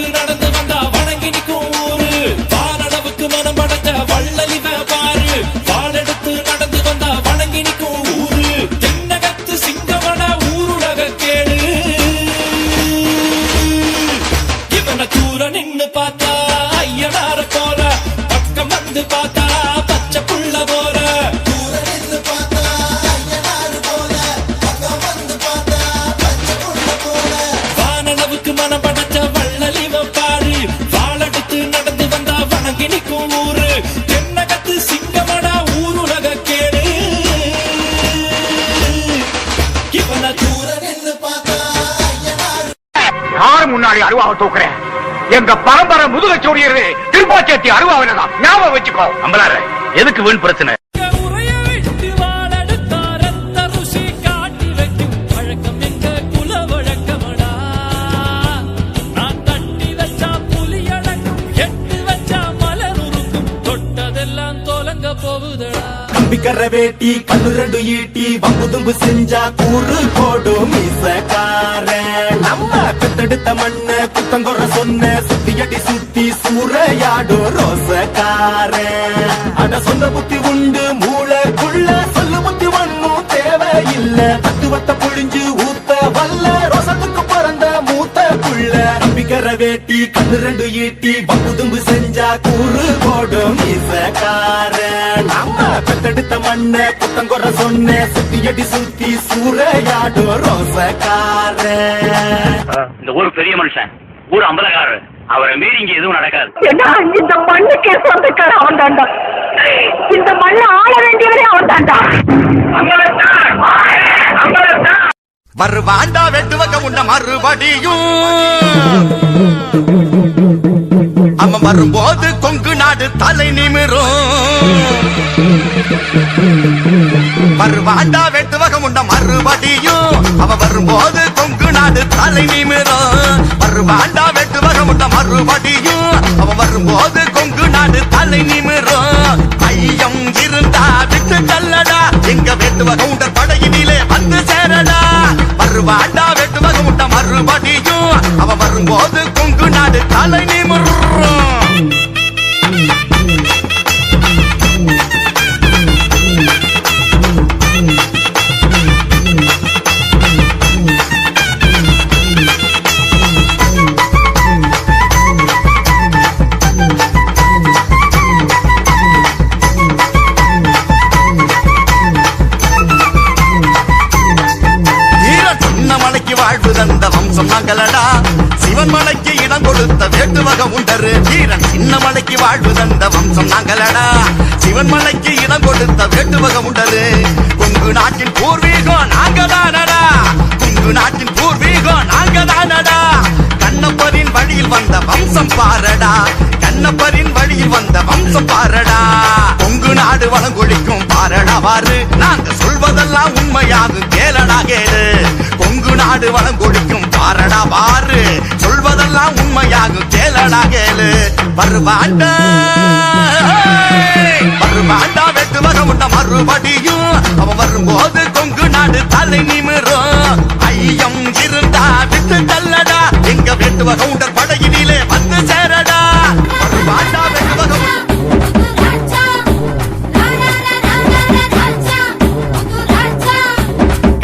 வாழெடுத்து நடந்து முன்னாடி அருவாவை தூக்குறேன் எங்க பரம்பரை முதுக சூடியது திருப்பாச்சேத்தி அருவாவினதான். ஞாபகம் வச்சுக்கோ. அம்பலாரு எதுக்கு வீண் பிரச்சனை? கம்பிக்கர வேட்டி கண்ணு ரெண்டு ஈட்டி வம்பு தும்பு செஞ்சா கூறு போடும் மீசக்கார நம்ம பெத்தெடுத்த மண்ண குத்தங்குற சொன்ன சுத்தியடி சுத்தி சூறையாடும் ரோசக்கார. அட சொந்த புத்தி உண்டு மூளைக்குள்ள சொல்லு புத்தி ஒண்ணும் தேவையில்லை. தத்துவத்தை புழிஞ்சு ஊத்த வல்ல ரோசத்துக்கு பிறந்த மூத்த புள்ள. நம்பிக்கிற வேட்டி கண்ணு ரெண்டு ஈட்டி வம்பு செஞ்சா கூறு போடும் இசக்கார நம்ம மண்ண குத்தங்குற சொன்ன சுத்தியடி சுத்தி சூறையாடும் ரோசக்கார. இந்த ஊர் பெரிய மனுஷன் ஊர் அம்பலக்காரர். அவரை மீறி இங்க எதுவும் நடக்காது. ஏன்னா இந்த மண்ணுக்கே சொந்தக்கார அவன் தாண்டா. இந்த மண்ணை ஆள வேண்டியவரே அவன் தாண்டா. வருவாண்டா வெட்டுவக உண்ட மறுபடியும். அவன் வரும்போது கொங்கு நாடு தலை நிமிரும். வருவாண்டா வெட்டுவகம் உண்ட மறுபடியும். அவ வரும்போது கொங்கு நாடு தலை நிமிரும். வருவாண்டா வெட்டுவகம் உண்ட மறுபடியும். அவ வரும்போது கொங்கு நாடு தலை நிமிரும். ஐயம் இருந்தா விட்டு தள்ளடா. எங்க வெட்டுவகம் உண்ட படையினிலே வந்து சேரடா. வருவாண்டா வெட்டுவகம் உண்ட மறுபடியும். அவ வரும்போது கொங்கு நாடு தலை நிமிரும். வாழ்வு தந்த வம்சம் நாங்களடா சிவன் மலைக்கு இடம் கொடுத்த வேட்டுவக உண்டரு. வீரன் சின்ன மலைக்கு வாழ்வு தந்த வம்சம் நாங்களடா சிவன் மலைக்கு இடம் கொடுத்த வேட்டுவக உண்டரு. கொங்கு நாட்டின் பூர்வீகம் நாங்கதானடா கொங்கு நாட்டின் பூர்வீகம் நாங்கதானடா கண்ணப்பரின் வழியில் வந்த வம்சம் பாரடா. கண்ணப்பரின் வழியில் வந்த வம்சம் பாரடா. கொங்கு நாடு வளங்கொழிக்கும் பாரடா வாரு. நாங்க சொல்வதெல்லாம் உண்மையாகும் கேளடா கேளு. நாடு வளம் கொடுக்கும். பாரடா பாரு சொல்வதெல்லாம் உண்மையாகும். கேளடா கேளு. வருவாண்டா. வருவாண்டா வெட்டு வகமுண்ட மறுபடியும். அவன் வரும்போது கொங்கு நாடு தலை நிமிரும். ஐயம் இருந்தா விட்டு தள்ளடா. எங்க வெட்டு வகவுண்டர் படையினிலே வந்து சேரடா. வருவாண்டா வெட்டு வகமுண்ட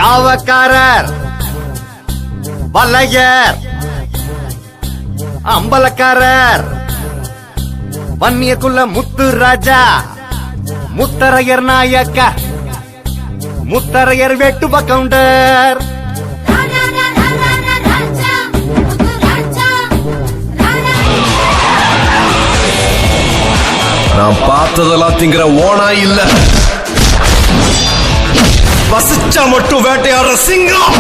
காவக்காரர். வல்லையர் அம்பலக்காரர். வன்னியக்குள்ள முத்து ராஜா முத்தரையர் நாயக்க முத்தரையர் வெட்டு கவுண்டர். நான் பார்த்ததெல்லாம் திங்கிற ஓனா இல்ல. வசிச்சா மட்டும் வேட்டையாடுற சிங்கம்.